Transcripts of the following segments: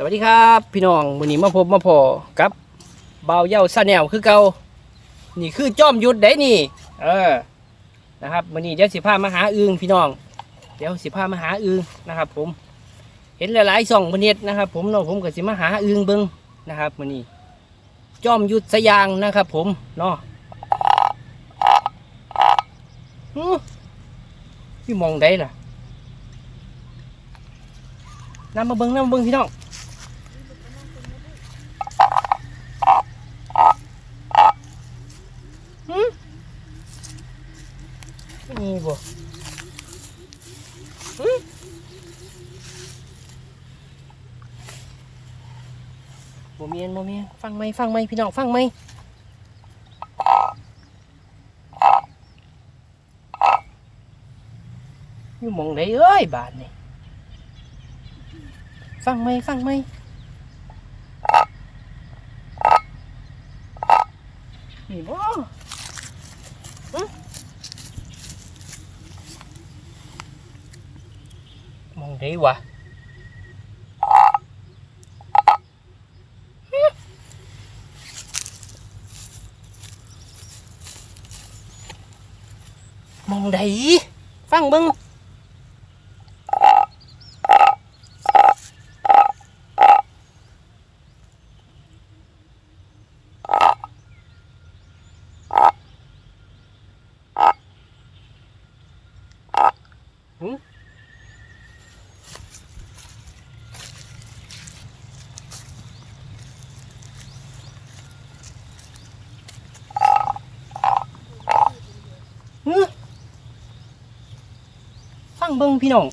สวัสดีครับพี่น้องวันนี้มาพบมาพอกับเบาเย้าซาแนลคือเก่านี่คือจอมยุทธได้นี่ เออนะครับวันนี้เดี๋ยวสิพามาหาอึงพี่น้อง เดี๋ยวสิพามาหาอึงนะครับ ผม เห็นหลายๆส่องประเทศนะครับ ผมเนาะผมก็สิมาหาอึงเบิ้งนะครับวันนี้ จอมยุทธสยางนะครับ ผมเนาะพี่มองได้ล่ะนำมาเบิ้งนำมาเบิ้งพี่น้อง มีบ่บ่เมียนบ่เมียนฟังไหมฟังไหมพี่น้องฟังไหมอยู่มองไหนเอ้ยบาทนี่ฟังไหมฟังไหมนี่บ่ มองได้วะมองได้ฟังเบิ้งเฮ้อฟั งเบิ้งพี่น้อง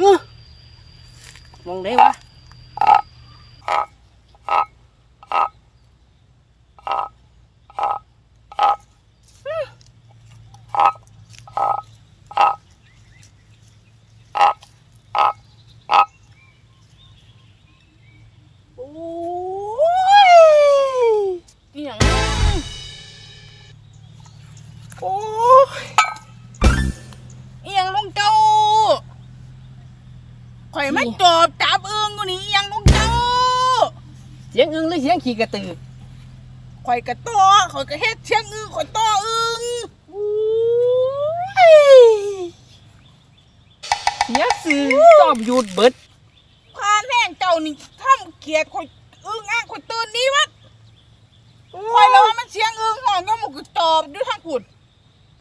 ฮ้อมองได้วะ โอ้ยอีหยังลุงเจ้าข่อยมาจอบจับเอิงกูนี่อีหยังลุงเจ้าเสียงอึงหรือเสียงขี่กระตือข่อยกระต่อข่อยกระเฮ็ดเชียงอึงข่อยต่ออึงโอ้ยเสียสื่อจอมหยุดเบิดพานแห้งเจ้านี่ทำเกียดข่อยอึงอ่างข่อยตื่นนี้วะข่อยแล้วว่ามันเชียงอึงห้องก็มันก็จอบด้วยทางขุด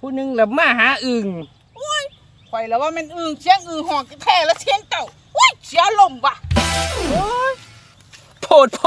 ผู้หนึ่งแล้วมาหาอึงโอ้ยข่อยแล้วว่ามันอึงเชียงอึงห้องก็แท้แล้วเชียงเจ้าโอ้ยเสียลมว่ะ โอ้ยโผดโผ